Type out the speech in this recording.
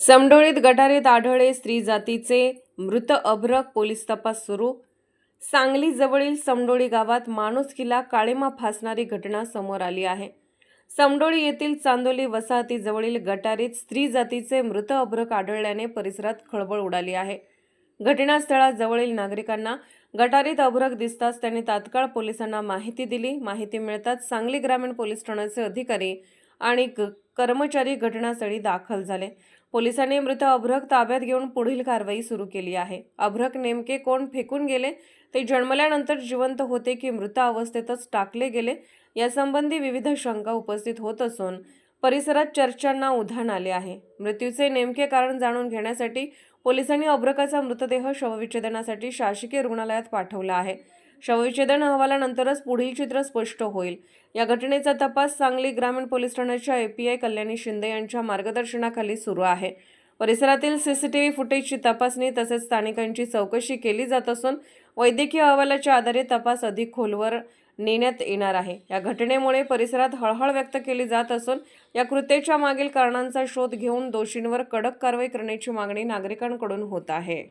समडोळीत गटारीत आढळले स्त्री जातीचे मृत अभ्रक पोलीस तपास सुरू. सांगली जवळील समडोळी गावात माणुसकीला काळीमा फासणारी घटना समोर आली आहे. समडोळी येथील चांदोली वसाहतीजवळील गटारीत स्त्री जातीचे मृत अभ्रक आढळल्याने परिसरात खळबळ उडाली आहे. घटनास्थळाजवळील नागरिकांना गटारीत अभ्रक दिसताच त्यांनी तात्काळ पोलिसांना माहिती दिली. माहिती मिळताच सांगली ग्रामीण पोलीस ठाण्याचे अधिकारी आणि कर्मचारी घटनास्थळी दाखल झाले. पोलिसांनी मृत अभ्रक ताब्यात घेऊन पुढील कारवाई सुरू केली आहे. अभ्रक नेमके कोण फेकून गेले? ते जन्मल्यानंतर जिवंत होते की मृत अवस्थेतच टाकले गेले? यासंबंधी विविध शंका उपस्थित होत असून परिसरात चर्चांना उधाण आले आहे. मृत्यूचे नेमके कारण जाणून घेण्यासाठी पोलिसांनी अभ्रकाचा मृतदेह शवविच्छेदनासाठी शासकीय रुग्णालयात पाठवला आहे. शवविच्छेदन अहवालानंतरच पुढील चित्र स्पष्ट होईल. या घटनेचा तपास सांगली ग्रामीण पोलीस ठाण्याच्या एपीआय कल्याणी शिंदे यांच्या मार्गदर्शनाखाली सुरू आहे. परिसरातील सीसीटीव्ही फुटेजची तपासणी तसेच स्थानिकांची चौकशी केली जात असून वैद्यकीय अहवालाच्या आधारे तपास अधिक खोलवर नेण्यात येणार आहे. या घटनेमुळे परिसरात हळहळ व्यक्त केली जात असून या कृत्याच्या मागील कारणांचा शोध घेऊन दोषींवर कडक कारवाई करण्याची मागणी नागरिकांकडून होत आहे.